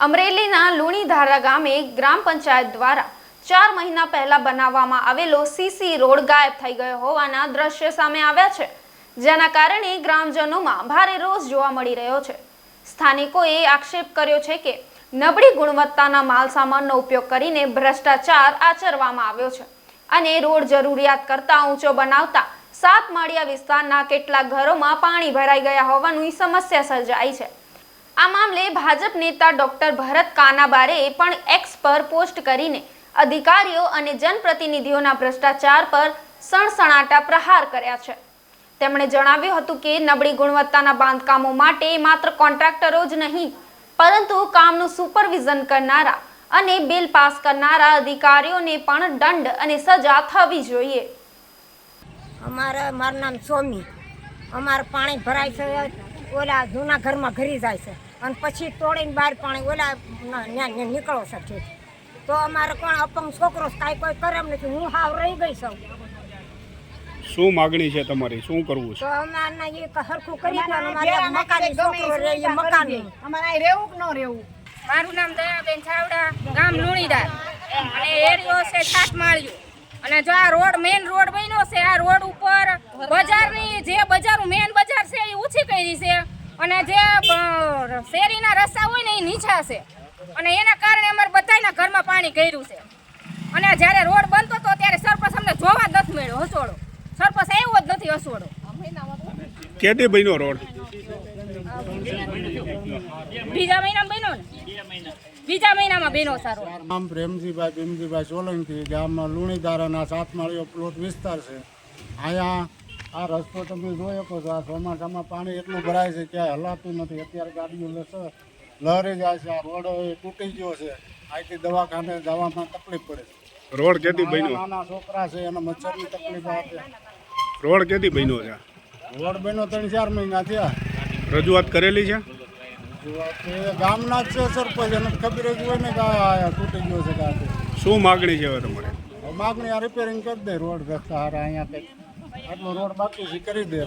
અમરેલીના લુણીધારા ગામે ગ્રામ પંચાયત દ્વારા ચાર મહિના પહેલા બનાવવામાં આવેલો સીસી રોડ ગાયબ થઈ ગયો હોવાના દ્રશ્ય સામે આવ્યા છે. જેના કારણે ગ્રામજનોમાં ભારે રોષ જોવા મળી રહ્યો છે. સ્થાનિકોએ આક્ષેપ કર્યો છે કે નબળી ગુણવત્તાના માલસામાનનો ઉપયોગ કરીને ભ્રષ્ટાચાર આચરવામાં આવ્યો છે અને રોડ જરૂરિયાત કરતાં ઊંચો બનાવતા સાત માળિયા વિસ્તારના કેટલાક ઘરોમાં પાણી ભરાઈ ગયા હોવાની સમસ્યા સર્જાઈ છે. આ મામલે ભાજપ નેતા ડોક્ટર ભરત કાનાબારે પણ એક્સ પર પોસ્ટ કરીને અધિકારીઓ અને જનપ્રતિનિધિઓના ભ્રષ્ટાચાર પર સણસણાટા પ્રહાર કર્યા છે. તેમણે જણાવ્યું હતું કે નબળી ગુણવત્તાના બાંધકામો માટે માત્ર કોન્ટ્રાક્ટરો જ નહીં, પરંતુ કામનું સુપરવિઝન કરનારા અને બિલ પાસ કરનારા અધિકારીઓને પણ દંડ અને સજા થવી જોઈએ. અમારે, મારું નામ સોમી. અમારે પાણી ભરાય છે. ઓલા જૂના ઘરમાં ઘરી જાય છે. અને પછી તોડીને બહાર પાણી ઓલા નીકળો છે ઠીક તો અમારે કોણ અપંગ છોકરો કાંઈ કોઈ કરે નથી. હું હાવ રહી ગઈ છું. શું માગણી છે તમારી? શું કરવું છે? તો અમારે એ હરખું કરી દો મકાન અમારે છોકરો રહે એ અમારે રહેવું કે ન રહેવું? મારું નામ દયાબેન છાવડા ગામ લુણીદાર. અને એરિયો છે સાત માળિયું અને જો આ રોડ મેઇન રોડ બન્યો છે આ રોડ ઉપર બજારની જે બજાર મેઇન બજાર અને જે શેરીના રસ્તા હોય ને એ નીચા છે. અને એના કારણે અમારે બધાના ઘરમાં પાણી કર્યું છે. અને જ્યારે રોડ બનતો હતો ત્યારે સરપંચ અમને જોવા જ નથી મળ્યો હસોડો. સરપંચ આવ્યો જ નથી હસોડો. કેદી બન્યો રોડ? બીજા મહિનામાં બન્યો ને? બીજા મહિનામાં બન્યો સારો નામ પ્રેમજીભાઈ ભીમજીભાઈ સોલંકી ગામમાં લુણીધારાના સાતમાળીઓ પ્લોટ વિસ્તાર છે. અહીંયા આ રસ્તો તમે જોઈ શકો છો આ ચોમાસામાં પાણી એટલું ભરાય છે ક્યાંય હલાતું નથી. અત્યારે ગાડીઓ લસ લહેરી જાય છે આ રોડ તૂટી ગયો છે. અહીંથી દવાખાને જવામાં તકલીફ પડે છે. રોડ કેદી બન્યો? નાના છોકરા છે એને મચ્છરની તકલીફ આવે રોડ કેદી બન્યો છે? રોડ બન્યો ત્રણ ચાર મહિના થયા. રજૂઆત કરેલી છે? ગામના જ છે સરપંચ એને ખબર જ હોય ને કે તૂટી ગયો છે શું માગણી છે હવે તમારે? માગણી આ રિપેરિંગ કરી દે રોડ રસ્તા હારા અહીંયા કંઈક આટલો રોડ બાકી છે કરી દે.